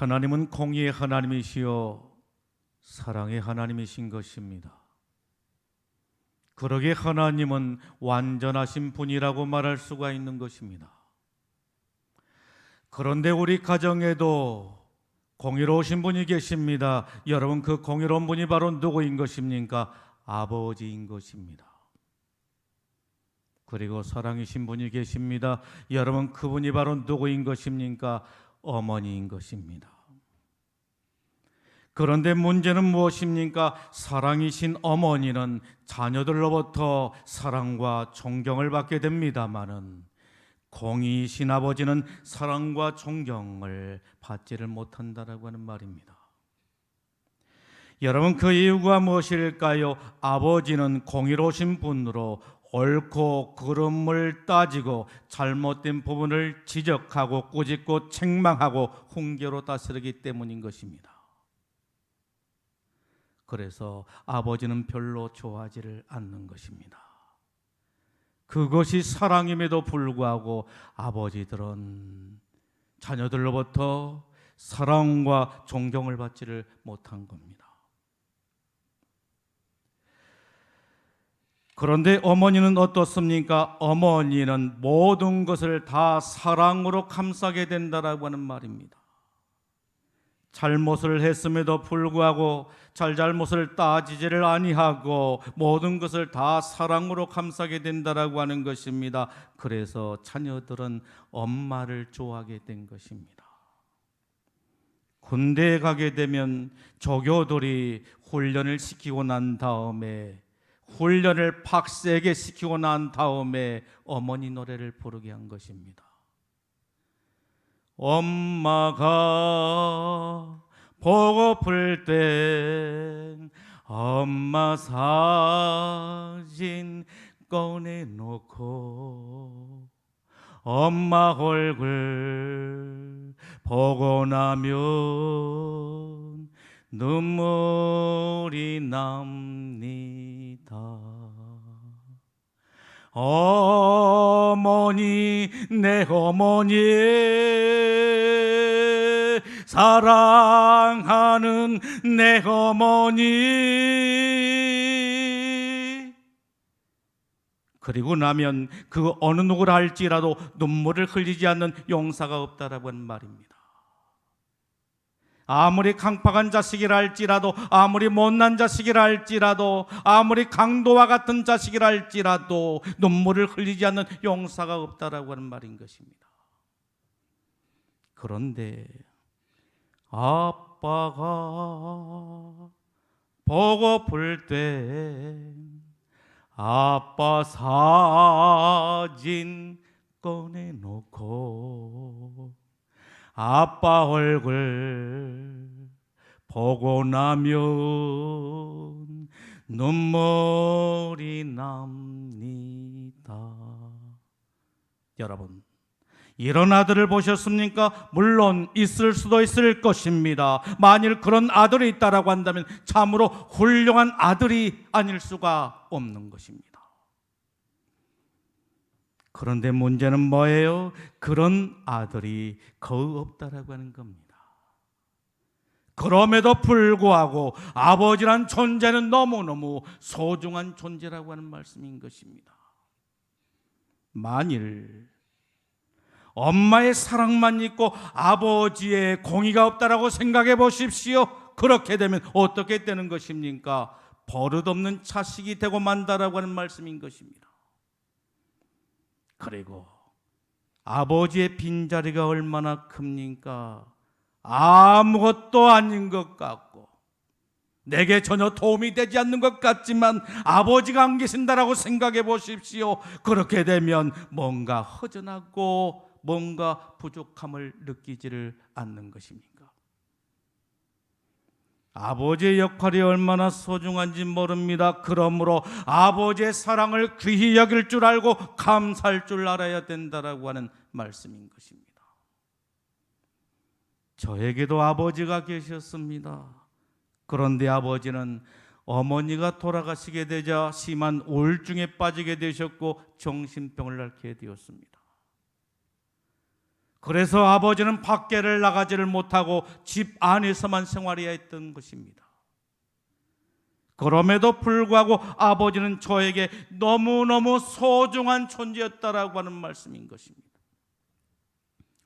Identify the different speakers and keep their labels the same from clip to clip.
Speaker 1: 하나님은 공의의 하나님이시요 사랑의 하나님이신 것입니다. 그러게 하나님은 완전하신 분이라고 말할 수가 있는 것입니다. 그런데 우리 가정에도 공의로우신 분이 계십니다. 여러분 그 공의로운 분이 바로 누구인 것입니까? 아버지인 것입니다. 그리고 사랑이신 분이 계십니다. 여러분 그분이 바로 누구인 것입니까? 어머니인 것입니다. 그런데 문제는 무엇입니까? 사랑이신 어머니는 자녀들로부터 사랑과 존경을 받게 됩니다마는 공의이신 아버지는 사랑과 존경을 받지를 못한다라고 하는 말입니다. 여러분 그 이유가 무엇일까요? 아버지는 공의로우신 분으로 옳고 그름을 따지고 잘못된 부분을 지적하고 꾸짖고 책망하고 훈계로 다스리기 때문인 것입니다. 그래서 아버지는 별로 좋아하지를 않는 것입니다. 그것이 사랑임에도 불구하고 아버지들은 자녀들로부터 사랑과 존경을 받지를 못한 겁니다. 그런데 어머니는 어떻습니까? 어머니는 모든 것을 다 사랑으로 감싸게 된다라고 하는 말입니다. 잘못을 했음에도 불구하고 잘잘못을 따지지를 아니하고 모든 것을 다 사랑으로 감싸게 된다라고 하는 것입니다. 그래서 자녀들은 엄마를 좋아하게 된 것입니다. 군대에 가게 되면 조교들이 훈련을 시키고 난 다음에 훈련을 팍세게 시키고 난 다음에 어머니 노래를 부르게 한 것입니다. 엄마가 보고플 땐 엄마 사진 꺼내놓고 엄마 얼굴 보고 나면 눈물이 납니다. 어머니 내 어머니 사랑하는 내 어머니 그리고 나면 그 어느 누구를 할지라도 눈물을 흘리지 않는 용사가 없다라고 하는 말입니다. 아무리 강팍한 자식이라 할지라도 아무리 못난 자식이라 할지라도 아무리 강도와 같은 자식이라 할지라도 눈물을 흘리지 않는 용사가 없다라고 하는 말인 것입니다. 그런데 아빠가 보고플 때 아빠 사진 꺼내놓고 아빠 얼굴 보고 나면 눈물이 납니다. 여러분, 이런 아들을 보셨습니까? 물론 있을 수도 있을 것입니다. 만일 그런 아들이 있다라고 한다면 참으로 훌륭한 아들이 아닐 수가 없는 것입니다. 그런데 문제는 뭐예요? 그런 아들이 거의 없다라고 하는 겁니다. 그럼에도 불구하고 아버지란 존재는 너무너무 소중한 존재라고 하는 말씀인 것입니다. 만일 엄마의 사랑만 있고 아버지의 공의가 없다라고 생각해 보십시오. 그렇게 되면 어떻게 되는 것입니까? 버릇없는 자식이 되고 만다라고 하는 말씀인 것입니다. 그리고 아버지의 빈자리가 얼마나 큽니까? 아무것도 아닌 것 같고 내게 전혀 도움이 되지 않는 것 같지만 아버지가 안 계신다라고 생각해 보십시오. 그렇게 되면 뭔가 허전하고 뭔가 부족함을 느끼지를 않는 것입니까? 아버지의 역할이 얼마나 소중한지 모릅니다. 그러므로 아버지의 사랑을 귀히 여길 줄 알고 감사할 줄 알아야 된다라고 하는 말씀인 것입니다. 저에게도 아버지가 계셨습니다. 그런데 아버지는 어머니가 돌아가시게 되자 심한 우울증에 빠지게 되셨고 정신병을 앓게 되었습니다. 그래서 아버지는 밖에를 나가지를 못하고 집 안에서만 생활해야 했던 것입니다. 그럼에도 불구하고 아버지는 저에게 너무너무 소중한 존재였다라고 하는 말씀인 것입니다.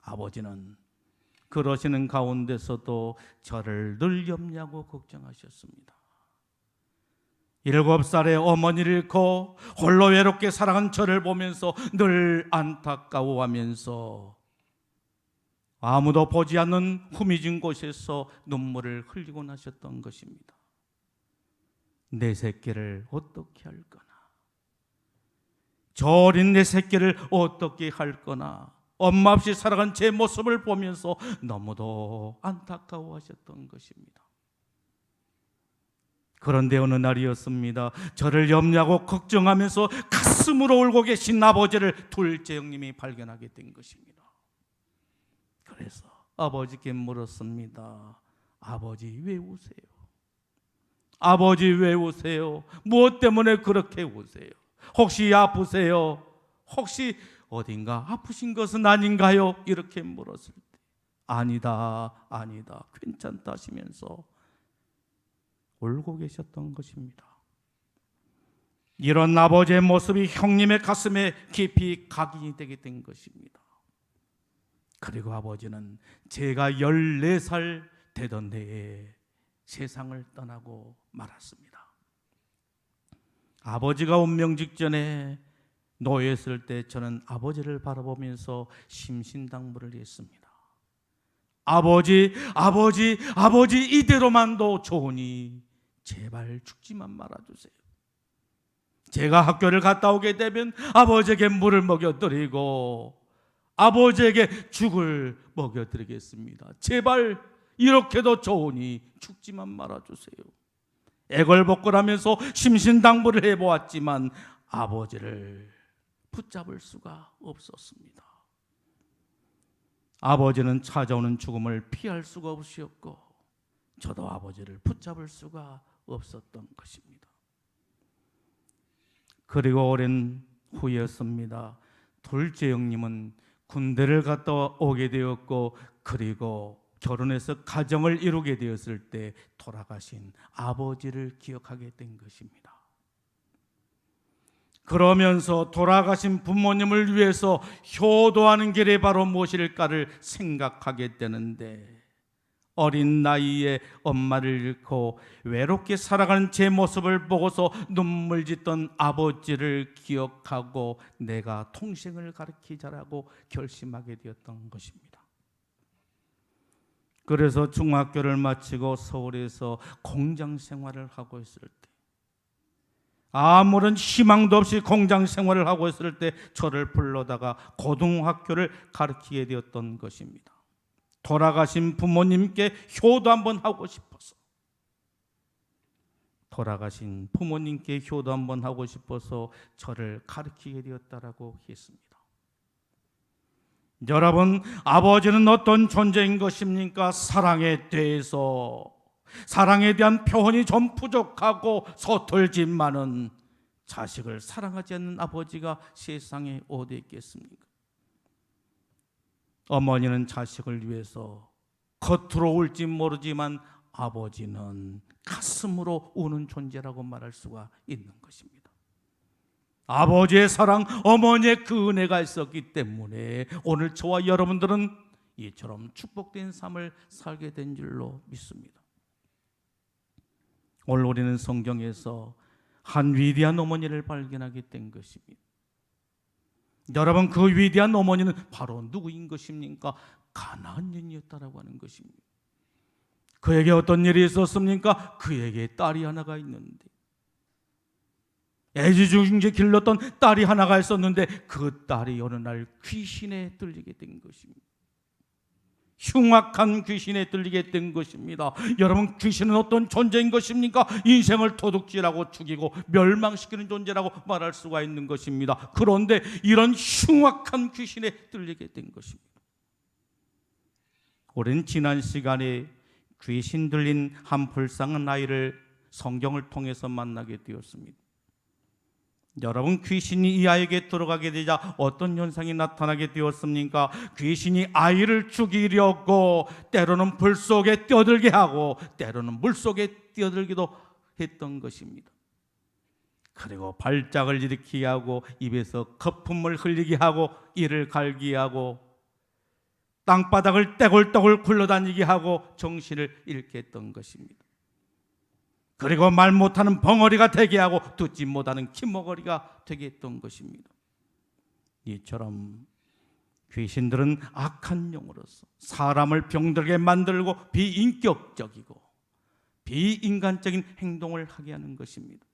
Speaker 1: 아버지는 그러시는 가운데서도 저를 늘 염려하고 걱정하셨습니다. 일곱 살의 어머니를 잃고 홀로 외롭게 살아간 저를 보면서 늘 안타까워하면서 아무도 보지 않는 후미진 곳에서 눈물을 흘리고 나셨던 것입니다. 내 새끼를 어떻게 할 거나, 저 어린 내 새끼를 어떻게 할 거나, 엄마 없이 살아간 제 모습을 보면서 너무도 안타까워하셨던 것입니다. 그런데 어느 날이었습니다. 저를 염려하고 걱정하면서 가슴으로 울고 계신 아버지를 둘째 형님이 발견하게 된 것입니다. 그래서 아버지께 물었습니다. 아버지 왜 우세요? 아버지 왜 우세요? 무엇 때문에 그렇게 우세요? 혹시 아프세요? 혹시 어딘가 아프신 것은 아닌가요? 이렇게 물었을 때 아니다, 아니다, 괜찮다 하시면서 울고 계셨던 것입니다. 이런 아버지의 모습이 형님의 가슴에 깊이 각인이 되게 된 것입니다. 그리고 아버지는 제가 14살 되던 해에 세상을 떠나고 말았습니다. 아버지가 운명 직전에 노예했을 때 저는 아버지를 바라보면서 심신당부를 했습니다. 아버지, 아버지, 아버지 이대로만도 좋으니 제발 죽지만 말아주세요. 제가 학교를 갔다 오게 되면 아버지에게 물을 먹여드리고 아버지에게 죽을 먹여드리겠습니다. 제발 이렇게도 좋으니 죽지만 말아주세요. 애걸복걸하면서 심신당부를 해보았지만 아버지를 붙잡을 수가 없었습니다. 아버지는 찾아오는 죽음을 피할 수가 없으셨고 저도 아버지를 붙잡을 수가 없었던 것입니다. 그리고 오랜 후였습니다. 둘째 형님은 군대를 갔다 오게 되었고 그리고 결혼해서 가정을 이루게 되었을 때 돌아가신 아버지를 기억하게 된 것입니다. 그러면서 돌아가신 부모님을 위해서 효도하는 길이 바로 무엇일까를 생각하게 되는데 어린 나이에 엄마를 잃고 외롭게 살아가는 제 모습을 보고서 눈물 짓던 아버지를 기억하고 내가 통생을 가르치자라고 결심하게 되었던 것입니다. 그래서 중학교를 마치고 서울에서 공장 생활을 하고 있을 때 아무런 희망도 없이 공장 생활을 하고 있을 때 저를 불러다가 고등학교를 가르치게 되었던 것입니다. 돌아가신 부모님께 효도 한번 하고 싶어서 돌아가신 부모님께 효도 한번 하고 싶어서 저를 가르치게 되었다라고 했습니다. 여러분, 아버지는 어떤 존재인 것입니까? 사랑에 대해서 사랑에 대한 표현이 좀 부족하고 서툴지만은 자식을 사랑하지 않는 아버지가 세상에 어디 있겠습니까? 어머니는 자식을 위해서 겉으로 울지 모르지만 아버지는 가슴으로 우는 존재라고 말할 수가 있는 것입니다. 아버지의 사랑, 어머니의 그 은혜가 있었기 때문에 오늘 저와 여러분들은 이처럼 축복된 삶을 살게 된 줄로 믿습니다. 오늘 우리는 성경에서 한 위대한 어머니를 발견하게 된 것입니다. 여러분 그 위대한 어머니는 바로 누구인 것입니까? 가나안 여인이었다라고 하는 것입니다. 그에게 어떤 일이 있었습니까? 그에게 딸이 하나가 있는데 애지중지 길렀던 딸이 하나가 있었는데 그 딸이 어느 날 귀신에 들리게 된 것입니다. 흉악한 귀신에 들리게 된 것입니다. 여러분 귀신은 어떤 존재인 것입니까? 인생을 도둑질하고 죽이고 멸망시키는 존재라고 말할 수가 있는 것입니다. 그런데 이런 흉악한 귀신에 들리게 된 것입니다. 오랜 지난 시간에 귀신 들린 한 불쌍한 아이를 성경을 통해서 만나게 되었습니다. 여러분 귀신이 이 아이에게 들어가게 되자 어떤 현상이 나타나게 되었습니까? 귀신이 아이를 죽이려고 때로는 불 속에 뛰어들게 하고 때로는 물 속에 뛰어들기도 했던 것입니다. 그리고 발작을 일으키게 하고 입에서 거품을 흘리게 하고 이를 갈게 하고 땅바닥을 떼굴떼굴 굴러다니게 하고 정신을 잃게 했던 것입니다. 그리고 말 못하는 벙어리가 되게 하고 듣지 못하는 킴머거리가 되게 했던 것입니다. 이처럼 귀신들은 악한 영으로서 사람을 병들게 만들고 비인격적이고 비인간적인 행동을 하게 하는 것입니다.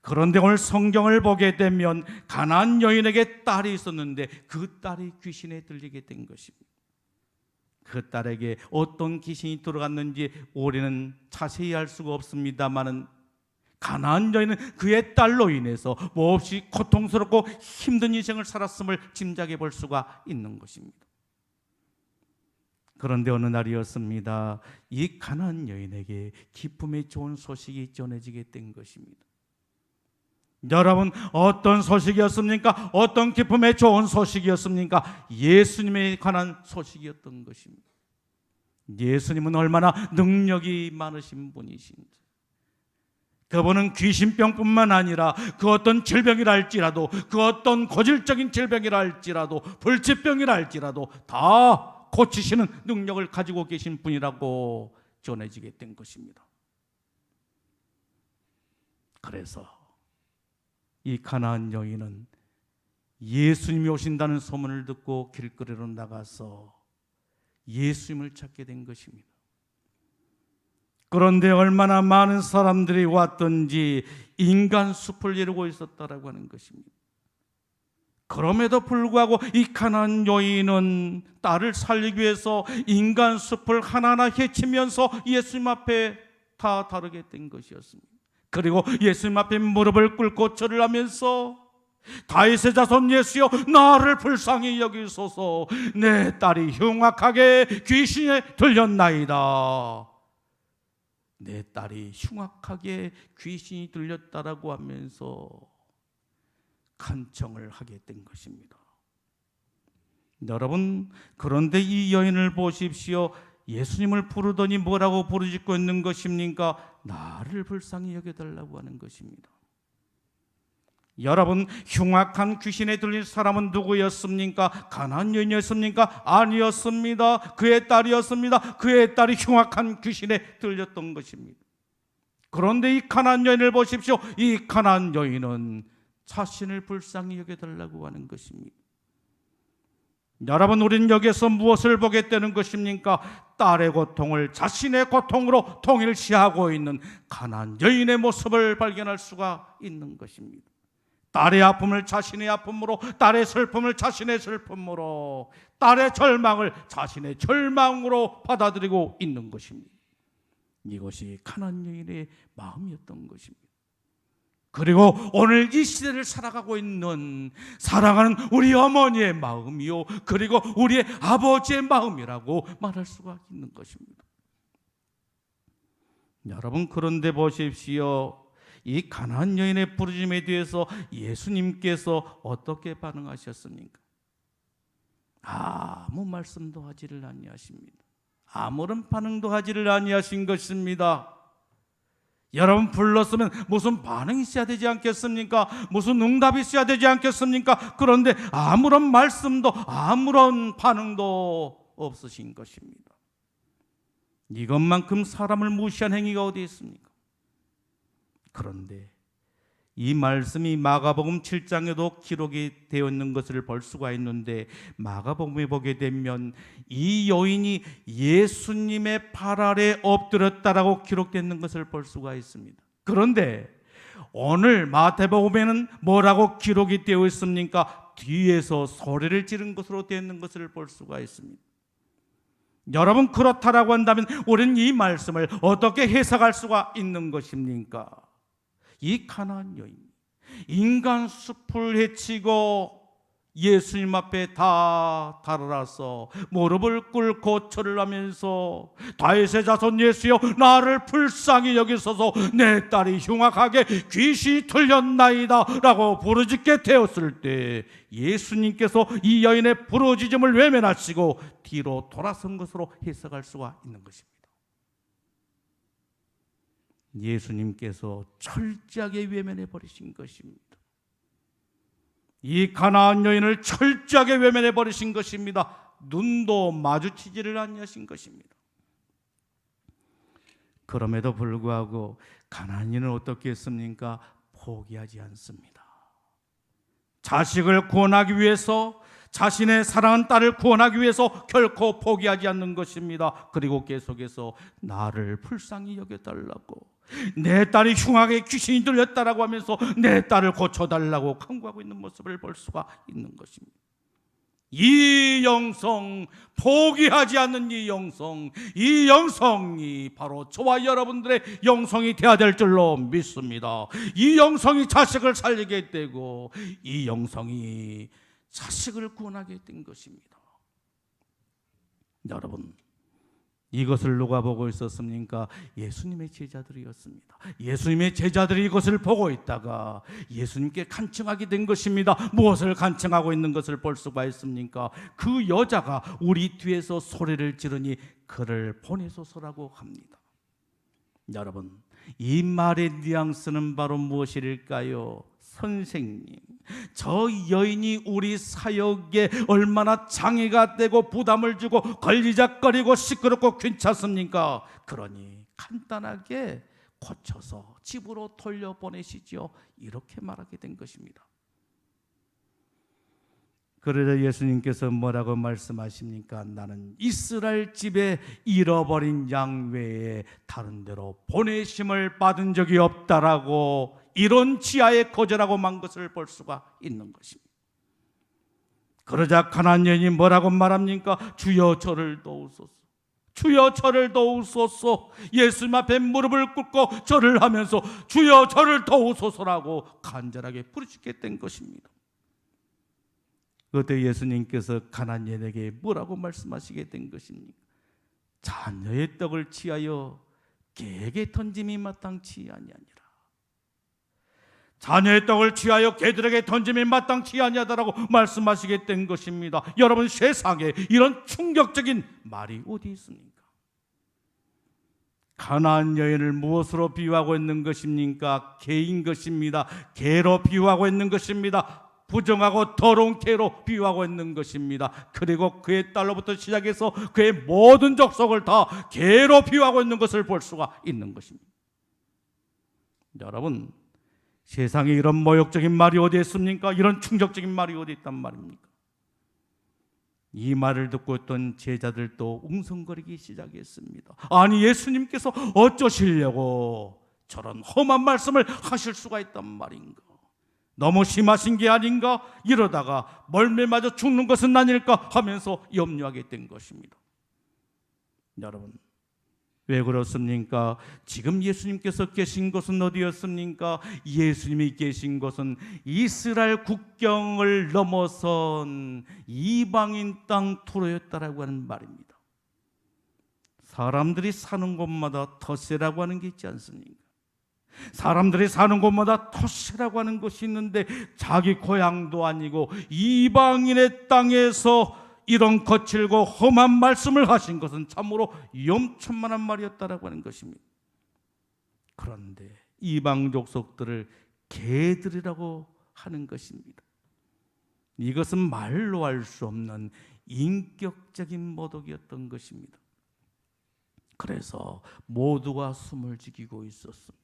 Speaker 1: 그런데 오늘 성경을 보게 되면 가나안 여인에게 딸이 있었는데 그 딸이 귀신에 들리게 된 것입니다. 그 딸에게 어떤 귀신이 들어갔는지 우리는 자세히 알 수가 없습니다만은 가나안 여인은 그의 딸로 인해서 몹시 고통스럽고 힘든 인생을 살았음을 짐작해 볼 수가 있는 것입니다. 그런데 어느 날이었습니다. 이 가나안 여인에게 기쁨의 좋은 소식이 전해지게 된 것입니다. 여러분 어떤 소식이었습니까? 어떤 기쁨의 좋은 소식이었습니까? 예수님에 관한 소식이었던 것입니다. 예수님은 얼마나 능력이 많으신 분이신지. 그분은 귀신병뿐만 아니라 그 어떤 질병이라 할지라도 그 어떤 고질적인 불치병이라 할지라도 다 고치시는 능력을 가지고 계신 분이라고 전해지게 된 것입니다. 그래서 이 가나안 여인은 예수님이 오신다는 소문을 듣고 길거리로 나가서 예수님을 찾게 된 것입니다. 그런데 얼마나 많은 사람들이 왔던지 인간 숲을 이루고 있었다라고 하는 것입니다. 그럼에도 불구하고 이 가난 여인은 딸을 살리기 위해서 인간 숲을 하나하나 헤치면서 예수님 앞에 다 다르게 된 것이었습니다. 그리고 예수님 앞에 무릎을 꿇고 절을 하면서 다윗의 자손 예수여 나를 불쌍히 여기소서 내 딸이 흉악하게 귀신에 들렸나이다. 내 딸이 흉악하게 귀신이 들렸다라고 하면서 간청을 하게 된 것입니다. 여러분 그런데 이 여인을 보십시오. 예수님을 부르더니 뭐라고 부르짖고 있는 것입니까? 나를 불쌍히 여겨달라고 하는 것입니다. 여러분 흉악한 귀신에 들린 사람은 누구였습니까? 가난 여인이었습니까? 아니었습니다. 그의 딸이었습니다. 그의 딸이 흉악한 귀신에 들렸던 것입니다. 그런데 이 가난 여인을 보십시오. 이 가난 여인은 자신을 불쌍히 여겨달라고 하는 것입니다. 여러분, 우리는 여기서 무엇을 보게 되는 것입니까? 딸의 고통을 자신의 고통으로 통일시하고 있는 가난 여인의 모습을 발견할 수가 있는 것입니다. 딸의 아픔을 자신의 아픔으로, 딸의 슬픔을 자신의 슬픔으로, 딸의 절망을 자신의 절망으로 받아들이고 있는 것입니다. 이것이 가난 여인의 마음이었던 것입니다. 그리고 오늘 이 시대를 살아가고 있는 사랑하는 우리 어머니의 마음이요. 그리고 우리의 아버지의 마음이라고 말할 수가 있는 것입니다. 여러분 그런데 보십시오. 이 가난 여인의 부르짐에 대해서 예수님께서 어떻게 반응하셨습니까? 아무 말씀도 하지를 아니하십니다. 아무런 반응도 하지를 아니하신 것입니다. 여러분 불렀으면 무슨 반응이 있어야 되지 않겠습니까? 무슨 응답이 있어야 되지 않겠습니까? 그런데 아무런 말씀도 아무런 반응도 없으신 것입니다. 이것만큼 사람을 무시한 행위가 어디 있습니까? 그런데 이 말씀이 마가복음 7장에도 기록이 되어 있는 것을 볼 수가 있는데 마가복음에 보게 되면 이 여인이 예수님의 발 아래 엎드렸다라고 기록되는 것을 볼 수가 있습니다. 그런데 오늘 마태복음에는 뭐라고 기록이 되어 있습니까? 뒤에서 소리를 지른 것으로 되어 있는 것을 볼 수가 있습니다. 여러분 그렇다라고 한다면 우리는 이 말씀을 어떻게 해석할 수가 있는 것입니까? 이 가나안 여인 인간 숲을 헤치고 예수님 앞에 다 달아나서 무릎을 꿇고 절을 하면서 다윗의 자손 예수여 나를 불쌍히 여기소서 내 딸이 흉악하게 귀신이 들렸나이다 라고 부르짖게 되었을 때 예수님께서 이 여인의 부르짖음을 외면하시고 뒤로 돌아선 것으로 해석할 수가 있는 것입니다. 예수님께서 철저하게 외면해 버리신 것입니다. 이 가나안 여인을 철저하게 외면해 버리신 것입니다. 눈도 마주치지를 아니하신 것입니다. 그럼에도 불구하고 가나안인은 어떻게 했습니까? 포기하지 않습니다. 자식을 구원하기 위해서 자신의 사랑하는 딸을 구원하기 위해서 결코 포기하지 않는 것입니다. 그리고 계속해서 나를 불쌍히 여겨달라고 내 딸이 흉하게 귀신이 들렸다라고 하면서 내 딸을 고쳐달라고 간구하고 있는 모습을 볼 수가 있는 것입니다. 이 영성, 포기하지 않는 이 영성, 이 영성이 바로 저와 여러분들의 영성이 되어야 될 줄로 믿습니다. 이 영성이 자식을 살리게 되고, 이 영성이 자식을 구원하게 된 것입니다. 여러분, 이것을 누가 보고 있었습니까? 예수님의 제자들이었습니다. 예수님의 제자들이 이것을 보고 있다가 예수님께 간청하게 된 것입니다. 무엇을 간청하고 있는 것을 볼 수가 있습니까? 그 여자가 우리 뒤에서 소리를 지르니 그를 보내소서라고 합니다. 여러분, 이 말의 뉘앙스는 바로 무엇일까요? 선생님, 저 여인이 우리 사역에 얼마나 장애가 되고 부담을 주고 걸리작거리고 시끄럽고 괜찮습니까? 그러니 간단하게 고쳐서 집으로 돌려보내시죠. 이렇게 말하게 된 것입니다. 그러자 예수님께서 뭐라고 말씀하십니까? 나는 이스라엘 집에 잃어버린 양 외에 다른 데로 보내심을 받은 적이 없다라고 이런 지하에 거절하고 만 것을 볼 수가 있는 것입니다. 그러자 가난 여인이 뭐라고 말합니까? 주여 저를 도우소서. 주여 저를 도우소서. 예수님 앞에 무릎을 꿇고 절을 하면서 주여 저를 도우소서라고 간절하게 부르짖게 된 것입니다. 그때 예수님께서 가난 여인에게 뭐라고 말씀하시게 된 것입니까? 자녀의 떡을 취하여 개에게 던짐이 마땅치 아니하니라. 자녀의 떡을 취하여 개들에게 던짐이 마땅치 아니하다라고 말씀하시게 된 것입니다. 여러분 세상에 이런 충격적인 말이 어디 있습니까? 가나안 여인을 무엇으로 비유하고 있는 것입니까? 개인 것입니다. 개로 비유하고 있는 것입니다. 부정하고 더러운 개로 비유하고 있는 것입니다. 그리고 그의 딸로부터 시작해서 그의 모든 족속을 다 개로 비유하고 있는 것을 볼 수가 있는 것입니다. 여러분, 세상에 이런 모욕적인 말이 어디 있습니까? 이런 충격적인 말이 어디 있단 말입니까? 이 말을 듣고 있던 제자들도 웅성거리기 시작했습니다. 아니 예수님께서 어쩌시려고 저런 험한 말씀을 하실 수가 있단 말인가? 너무 심하신 게 아닌가? 이러다가 멀매 맞아 죽는 것은 아닐까 하면서 염려하게 된 것입니다. 여러분, 왜 그렇습니까? 지금 예수님께서 계신 곳은 어디였습니까? 예수님이 계신 곳은 이스라엘 국경을 넘어선 이방인 땅 투로였다라고 하는 말입니다. 사람들이 사는 곳마다 터세라고 하는 게 있지 않습니까? 사람들이 사는 곳마다 터세라고 하는 것이 있는데 자기 고향도 아니고 이방인의 땅에서 이런 거칠고 험한 말씀을 하신 것은 참으로 염천만한 말이었다라고 하는 것입니다. 그런데 이방 족속들을 개들이라고 하는 것입니다. 이것은 말로 할 수 없는 인격적인 모독이었던 것입니다. 그래서 모두가 숨을 죽이고 있었습니다.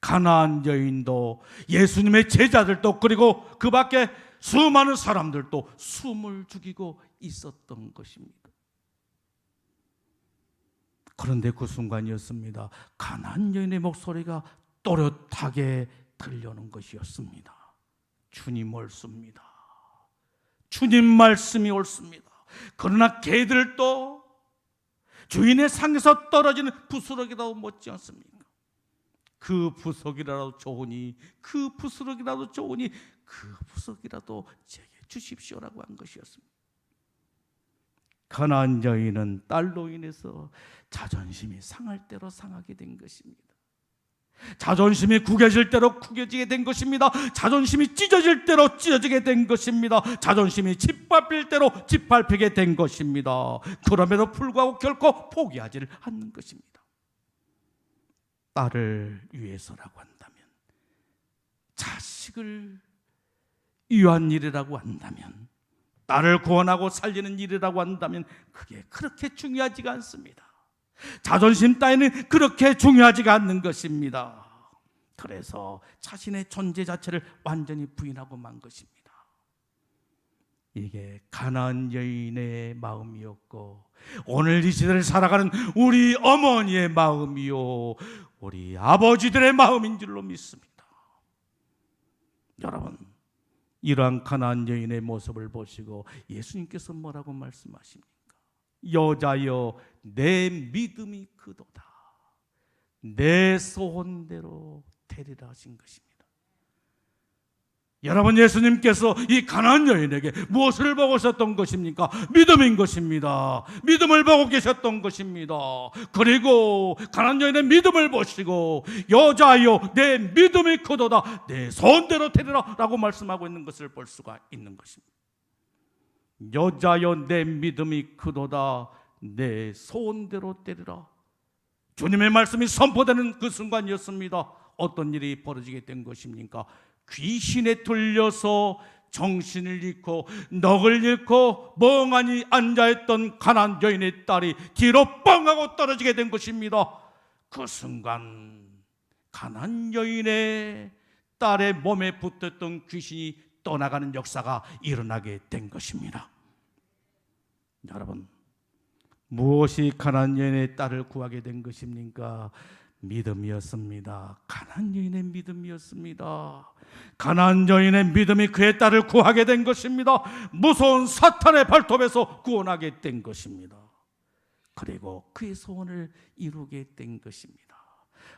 Speaker 1: 가나안 여인도 예수님의 제자들도 그리고 그 밖에 수많은 사람들도 숨을 죽이고 있었던 것입니다. 그런데 그 순간이었습니다. 가난 여인의 목소리가 또렷하게 들려오는 것이었습니다. 주님 옳습니다. 주님 말씀이 옳습니다. 그러나 개들도 주인의 상에서 떨어지는 부스러기라도 못지 않습니까? 그 부석이라도 좋으니 그 부스러기라도 좋으니 그 부석이라도 제게 주십시오라고 한 것이었습니다. 가난 여인은 딸로 인해서 자존심이 상할 대로 상하게 된 것입니다. 자존심이 구겨질 대로 구겨지게 된 것입니다. 자존심이 찢어질 대로 찢어지게 된 것입니다. 자존심이 짓밟힐 대로 짓밟히게 된 것입니다. 그럼에도 불구하고 결코 포기하지를 않는 것입니다. 딸을 위해서라고 한다면, 자식을 위한 일이라고 한다면, 딸을 구원하고 살리는 일이라고 한다면, 그게 그렇게 중요하지가 않습니다. 자존심 따위는 그렇게 중요하지가 않는 것입니다. 그래서 자신의 존재 자체를 완전히 부인하고 만 것입니다. 이게 가나안 여인의 마음이었고 오늘 이 시대를 살아가는 우리 어머니의 마음이요 우리 아버지들의 마음인 줄로 믿습니다. 여러분 이러한 가나안 여인의 모습을 보시고 예수님께서 뭐라고 말씀하십니까? 여자여 내 믿음이 그도다. 내 소원대로 되리라 하신 것입니다. 여러분 예수님께서 이 가난안 여인에게 무엇을 보고 있었던 것입니까? 믿음인 것입니다. 믿음을 보고 계셨던 것입니다. 그리고 가난안 여인의 믿음을 보시고 여자여 내 믿음이 크도다 내 소원대로 되리라 라고 말씀하고 있는 것을 볼 수가 있는 것입니다. 여자여 내 믿음이 크도다 내 소원대로 되리라 주님의 말씀이 선포되는 그 순간이었습니다. 어떤 일이 벌어지게 된 것입니까? 귀신에 뚫려서 정신을 잃고 넋을 잃고 멍하니 앉아있던 가난 여인의 딸이 뒤로 뻥하고 떨어지게 된 것입니다. 그 순간 가난 여인의 딸의 몸에 붙었던 귀신이 떠나가는 역사가 일어나게 된 것입니다. 여러분 무엇이 가난 여인의 딸을 구하게 된 것입니까? 믿음이었습니다. 가난 여인의 믿음이었습니다. 가난 여인의 믿음이 그의 딸을 구하게 된 것입니다. 무서운 사탄의 발톱에서 구원하게 된 것입니다. 그리고 그의 소원을 이루게 된 것입니다.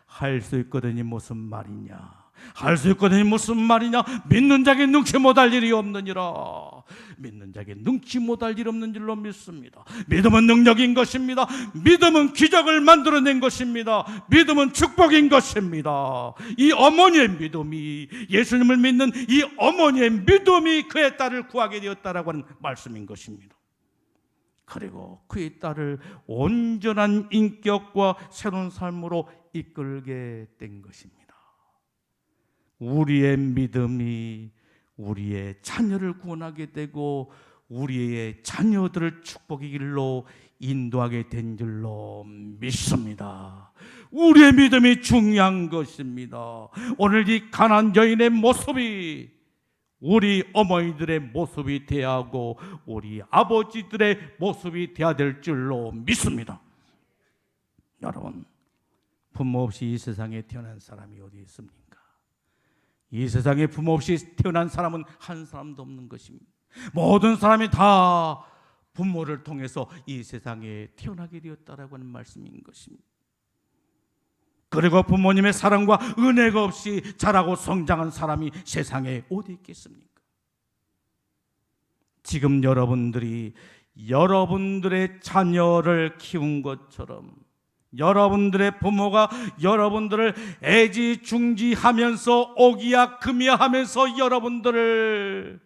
Speaker 1: 할 수 있거든이 무슨 말이냐? 할 수 있거든이 무슨 말이냐? 믿는 자에게 능치 못할 일이 없느니라. 믿는 자에게 능치 못할 일 없는 줄로 믿습니다. 믿음은 능력인 것입니다. 믿음은 기적을 만들어낸 것입니다. 믿음은 축복인 것입니다. 이 어머니의 믿음이 예수님을 믿는 이 어머니의 믿음이 그의 딸을 구하게 되었다라고 하는 말씀인 것입니다. 그리고 그의 딸을 온전한 인격과 새로운 삶으로 이끌게 된 것입니다. 우리의 믿음이 우리의 자녀를 구원하게 되고 우리의 자녀들을 축복의 길로 인도하게 된 줄로 믿습니다. 우리의 믿음이 중요한 것입니다. 오늘 이 가난 여인의 모습이 우리 어머니들의 모습이 되어야 하고 우리 아버지들의 모습이 되어야 될 줄로 믿습니다. 여러분, 부모 없이 이 세상에 태어난 사람이 어디 있습니까? 이 세상에 부모 없이 태어난 사람은 한 사람도 없는 것입니다. 모든 사람이 다 부모를 통해서 이 세상에 태어나게 되었다라고 하는 말씀인 것입니다. 그리고 부모님의 사랑과 은혜가 없이 자라고 성장한 사람이 세상에 어디 있겠습니까? 지금 여러분들이 여러분들의 자녀를 키운 것처럼 여러분들의 부모가 여러분들을 애지중지하면서 오기야 금이야 하면서 여러분들을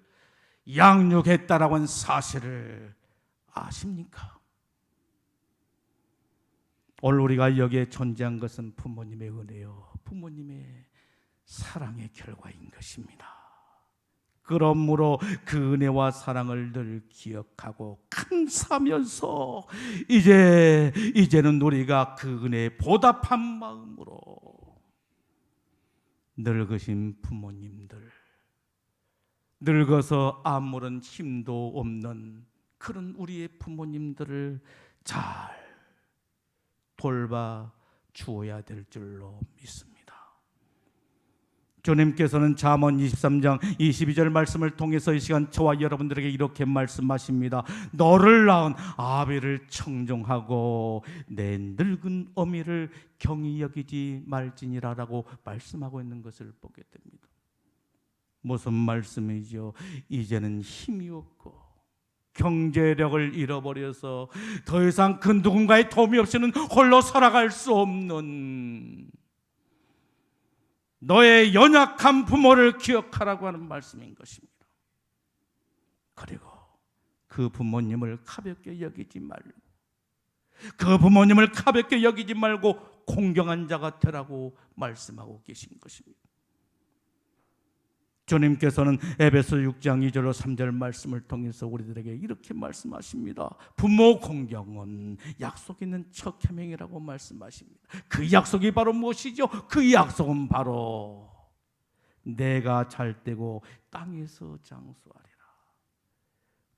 Speaker 1: 양육했다라고 하는 사실을 아십니까? 오늘 우리가 여기에 존재한 것은 부모님의 은혜요. 부모님의 사랑의 결과인 것입니다. 그러므로 그 은혜와 사랑을 늘 기억하고 감사하면서 이제 이제는 우리가 그 은혜에 보답한 마음으로 늙으신 부모님들 늙어서 아무런 힘도 없는 그런 우리의 부모님들을 잘 돌봐 주어야 될 줄로 믿습니다. 주님께서는 잠언 23장 22절 말씀을 통해서 이 시간 저와 여러분들에게 이렇게 말씀하십니다. 너를 낳은 아비를 청종하고 내 늙은 어미를 경히 여기지 말지니라라고 말씀하고 있는 것을 보게 됩니다. 무슨 말씀이죠? 이제는 힘이 없고 경제력을 잃어버려서 더 이상 그 누군가의 도움이 없이는 홀로 살아갈 수 없는 너의 연약한 부모를 기억하라고 하는 말씀인 것입니다. 그리고 그 부모님을 가볍게 여기지 말고 그 부모님을 가볍게 여기지 말고 공경한 자가 되라고 말씀하고 계신 것입니다. 주님께서는 에베소 6장 2절로 3절 말씀을 통해서 우리들에게 이렇게 말씀하십니다. 부모 공경은 약속 있는 첫 계명이라고 말씀하십니다. 그 약속이 바로 무엇이죠? 그 약속은 바로 내가 잘 되고 땅에서 장수하리라.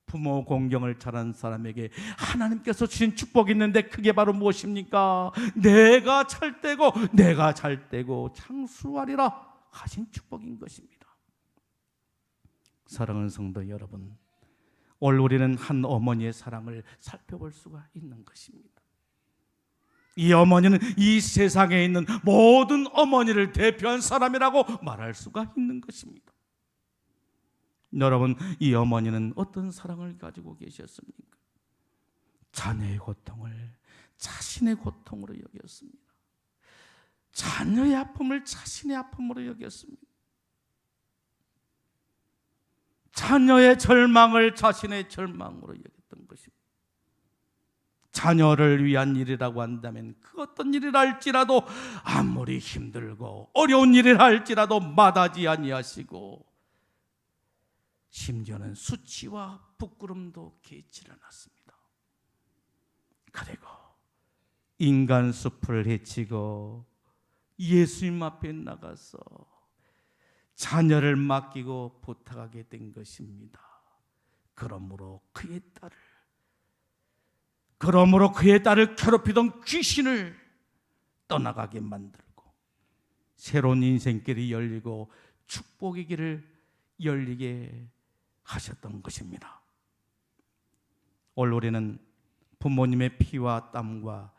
Speaker 1: 부모 공경을 잘한 사람에게 하나님께서 주신 축복이 있는데 그게 바로 무엇입니까? 내가 잘 되고 내가 잘 되고 장수하리라 하신 축복인 것입니다. 사랑하는 성도 여러분, 오늘 우리는 한 어머니의 사랑을 살펴볼 수가 있는 것입니다. 이 어머니는 이 세상에 있는 모든 어머니를 대표한 사람이라고 말할 수가 있는 것입니다. 여러분, 이 어머니는 어떤 사랑을 가지고 계셨습니까? 자녀의 고통을 자신의 고통으로 여겼습니다. 자녀의 아픔을 자신의 아픔으로 여겼습니다. 자녀의 절망을 자신의 절망으로 여겼던 것입니다. 자녀를 위한 일이라고 한다면 그 어떤 일이라 할지라도 아무리 힘들고 어려운 일이라 할지라도 마다지 아니하시고 심지어는 수치와 부끄럼도 개치를 않았습니다. 그리고 인간 숲을 헤치고 예수님 앞에 나가서 자녀를 맡기고 부탁하게 된 것입니다. 그러므로 그의 딸을 그러므로 그의 딸을 괴롭히던 귀신을 떠나가게 만들고 새로운 인생길이 열리고 축복의 길을 열리게 하셨던 것입니다. 오늘 우리는 부모님의 피와 땀과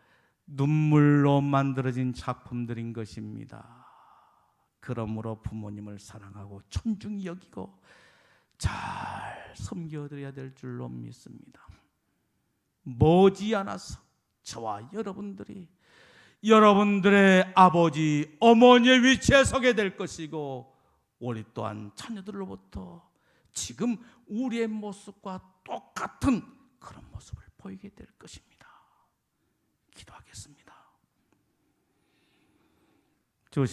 Speaker 1: 눈물로 만들어진 작품들인 것입니다. 그러므로 부모님을 사랑하고 존중히 여기고 잘 섬겨드려야 될 줄로 믿습니다. 머지않아서 저와 여러분들이 여러분들의 아버지, 어머니의 위치에 서게 될 것이고 우리 또한 자녀들로부터 지금 우리의 모습과 똑같은 그런 모습을 보이게 될 것입니다. 기도하겠습니다.